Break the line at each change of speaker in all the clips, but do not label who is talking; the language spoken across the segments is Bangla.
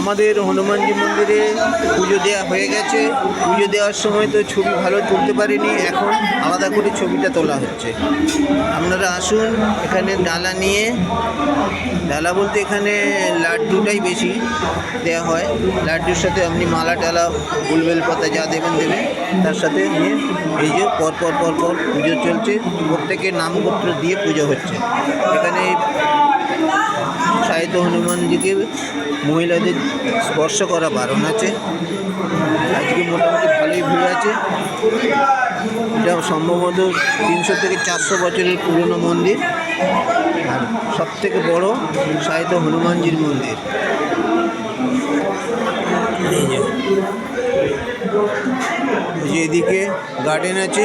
আমাদের হনুমানজি মন্দিরে পুজো দেওয়া হয়ে গেছে। পুজো দেওয়ার সময় তো ছবি ভালো তুলতে পারিনি, এখন আলাদা করে ছবিটা তোলা হচ্ছে। আপনারা আসুন, এখানে ডালা নিয়ে। ডালা বলতে এখানে লাড্ডুটাই বেশি দেওয়া হয়। লাড্ডুর সাথে আপনি মালা টালা, ফুলবেল পাতা যা দেবেন দেবেন। তার সাথে নিয়ে এই যে পর পর পর পর পুজো চলছে। প্রত্যেকের নামগোত্র দিয়ে পুজো হচ্ছে। এখানে সাহিত্য হনুমানজিকে মহিলাদের স্পর্শ করা বারণ আছে। আজকে মোটামুটি ভালোই ভিড় আছে। এটা সম্ভবত তিনশো থেকে চারশো বছরের পুরনো মন্দির। আর সব থেকে বড়ো সাহিত্য হনুমানজির মন্দির। এদিকে গার্ডেন আছে।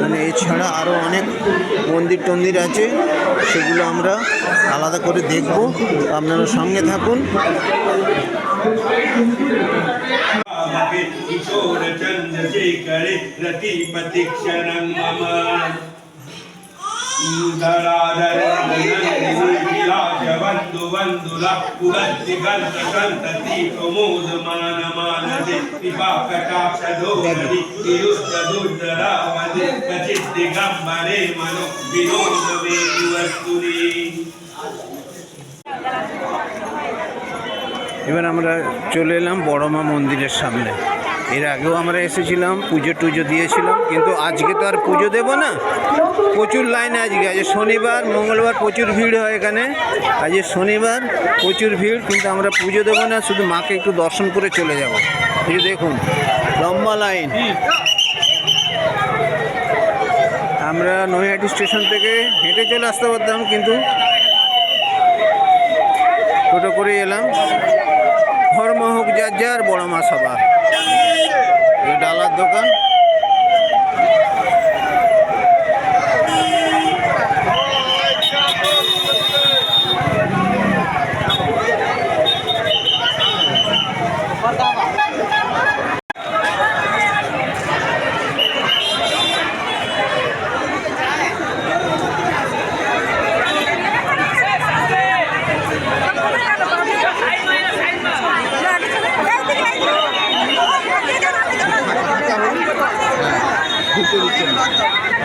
মানে এছাড়া আরও অনেক মন্দির টন্দির আছে। সেগুলো আমরা আলাদা করে দেখব। আপনারা সঙ্গে থাকুন।
ವಂದು ವಂದು ಲಕ್ಕು ಲತ್ತಿ ಗಂತ ಗಂತ ತೀಕ ಮೂದ ಮಾನ ಮಾನದೆ ವಿಭಾ ಕಟಾಕ್ಷ ಧೋರಣಿ ತಿರುಷ್ಟ ದುರ್ಧರಾವಧಿ ಕಚಿತ್ತಿ ಗಂಬರೆ ಮನು ವಿನೋದ ವೇದಿ ವಸ್ತುರಿ
এবার আমরা চলে এলাম বড়মা মন্দিরের সামনে এর আগেও আমরা এসেছিলাম, পুজো টুজো দিয়েছিলাম, কিন্তু আজকে তো আর পুজো দেব না। প্রচুর লাইন আজকে, আজ শনিবার, মঙ্গলবার প্রচুর ভিড় হয় এখানে। আজ শনিবার প্রচুর ভিড়, কিন্তু আমরা পুজো দেবো না, শুধু মাকে একটু দর্শন করে চলে যাব। এই দেখুন, লম্বা লাইন আমরা নৈহাটি স্টেশন থেকে হেঁটে চলে আসতে পারতাম, কিন্তু টোটো করে এলাম। ধর্ম হোক যার যার, বড় মা সবার। ডালার দোকান?
এত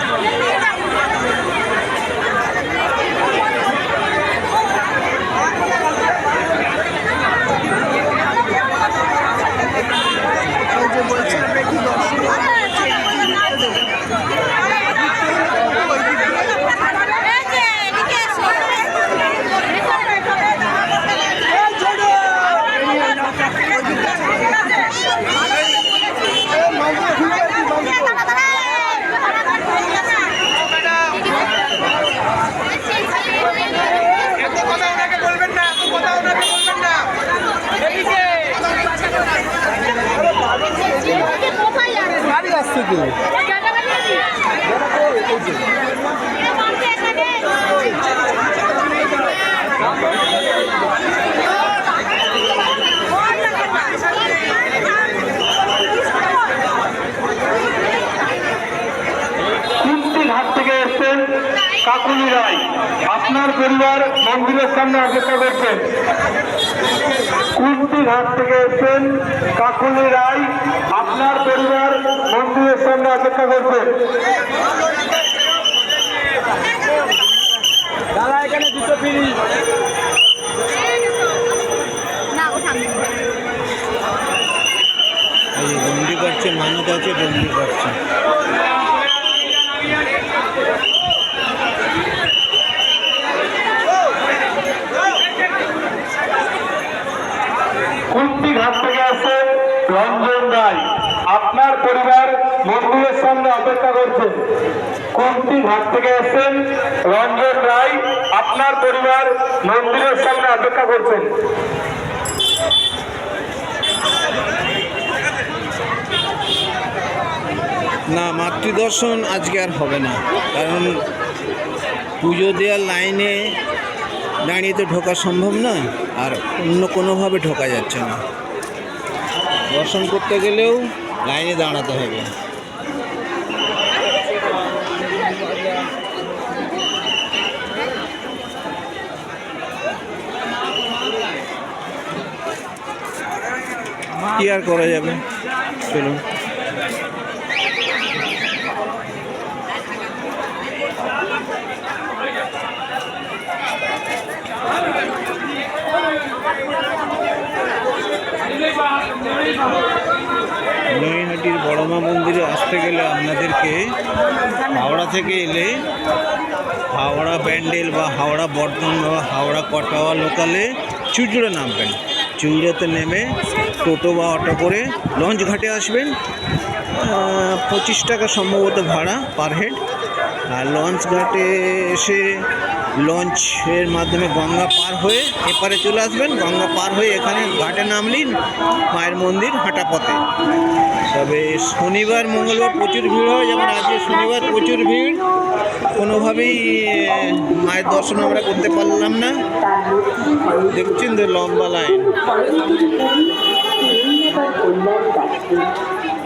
তো
ঘাট থেকে কাকুলি রায়। আপনার পরিবার মন্দিরের সামনে অপেক্ষা করছেন কুন্তি ঘাট থেকে এসছেন কাকুলি রায় আপনার পরিবার মন্দিরের সামনে অপেক্ষা করছেন
দাদা এখানে দুটো ফিরি
এই যে ডন্ডি আছে ডন্ডি কাটছে
কুন্তি ঘাট থেকে এসছেন রঞ্জন রায় আপনার পরিবার মন্দিরের সামনে অপেক্ষা করছেন কোনটি ঘাট থেকে এসছেন? রঞ্জন রায় আপনার পরিবার মন্দিরের সামনে অপেক্ষা করছেন।
না, মাতৃদর্শন আজকে আর হবে না। কারণ পুজো দেওয়ার লাইনে দাঁড়িয়ে তো ঢোকা সম্ভব নয়, আর অন্য কোনোভাবে ঢোকা যাচ্ছে না। দর্শন করতে গেলেও লাইনে দাঁড়াতে হবে। কি আর করা যাবে? চলুন। আসতে গেলে আপনাদেরকে হাওড়া থেকে এলে হাওড়া ব্যান্ডেল বা হাওড়া বর্ধমান বা হাওড়া কটাওয়া লোকালে চুচুড়ে নামবেন। চুচুড়াতে নেমে টোটো বা অটো করে লঞ্চ ঘাটে আসবেন পঁচিশ টাকা সম্ভবত ভাড়া পার হেড। আর লঞ্চ ঘাটে এসে লঞ্চের মাধ্যমে গঙ্গা পার হয়ে এপারে চলে আসবেন। গঙ্গা পার হয়ে এখানে ঘাটে নামলেন মায়ের মন্দির হাঁটা পথে তবে শনিবার, মঙ্গলবার প্রচুর ভিড় হয়। যেমন আজকে শনিবার প্রচুর ভিড়। কোনোভাবেই মায়ের দর্শন আমরা করতে পারলাম না। দেখছেন তো লম্বা লাইন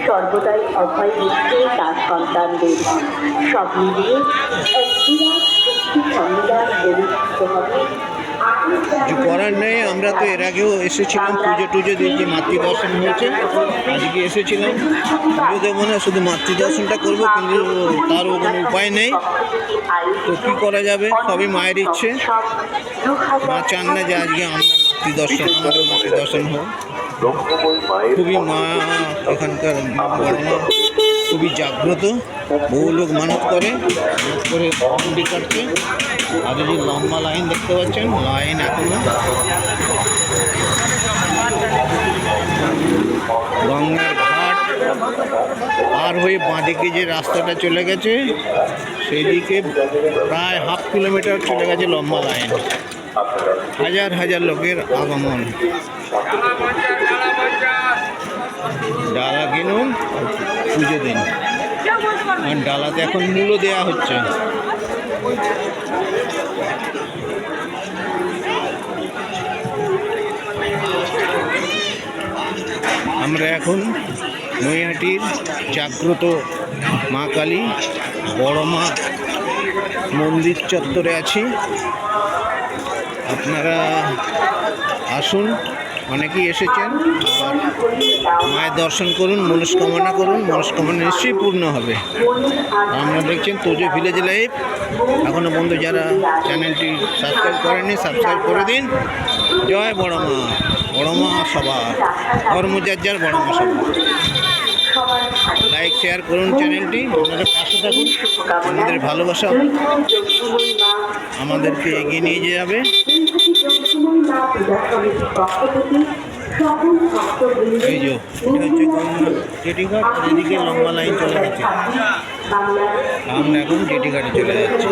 সর্বদাই অভয় দিচ্ছে তার সন্তানদের। সব মিলিয়ে এক বিরাট সম্মিলন হবে।
কিছু করার নেই, আমরা তো এর আগেও এসেছিলাম, পুজো টুজো দিয়ে যে মাতৃদর্শন হয়েছে আজকে এসেছিলাম, পুজো দেবো না শুধু মাতৃদর্শনটা করব, কিন্তু তারও কোনো উপায় নেই। তো কী করা যাবে? সবই মায়ের ইচ্ছে। মা চান না যে আজকে আমরা মাতৃদর্শন আমাদের মাতৃদর্শন হোক। খুবই মা এখানকার মা খুবই জাগ্রত, বহু লোক মানত করে মানত করে হুন্ডি কাটছে। আর যে লম্বা লাইন দেখতে পাচ্ছেন, লাইন এখনও। গঙ্গার ঘাট পার হয়ে বাঁদিকে যে রাস্তাটা চলে গেছে, সেদিকে প্রায় হাফ কিলোমিটার চলে গেছে লম্বা লাইন। হাজার হাজার লোকের আগমন। ডালা কিনুন, পুজো দিন। আর ডালাতে এখন মূল্য দেওয়া হচ্ছে। আমরা এখন নৈহাটির জাগ্রত মা কালী, বড় মা মন্দির চত্বরে আছি। আপনারা আসুন। অনেকেই এসেছেন। মায়ের দর্শন করুন, মনস্কামনা করুন, মনস্কামনা নিশ্চয়ই পূর্ণ হবে। আমরা দেখছেন তোজো ভিলেজ লাইভ। এখনও বন্ধু যারা চ্যানেলটি সাবস্ক্রাইব করেননি, সাবস্ক্রাইব করে দিন। জয় বড় মা বড় মা সভা ধর্মযার বড় মা সভা। লাইক শেয়ার করুন চ্যানেলটি আপনারা পাশে থাকুন। আমাদের ভালোবাসা আমাদেরকে এগিয়ে নিয়ে যাবে। জেটিঘাট আর এদিকে লম্বা লাইন চলে গেছে। আমরা এখন জেটিঘাটে চলে যাচ্ছি।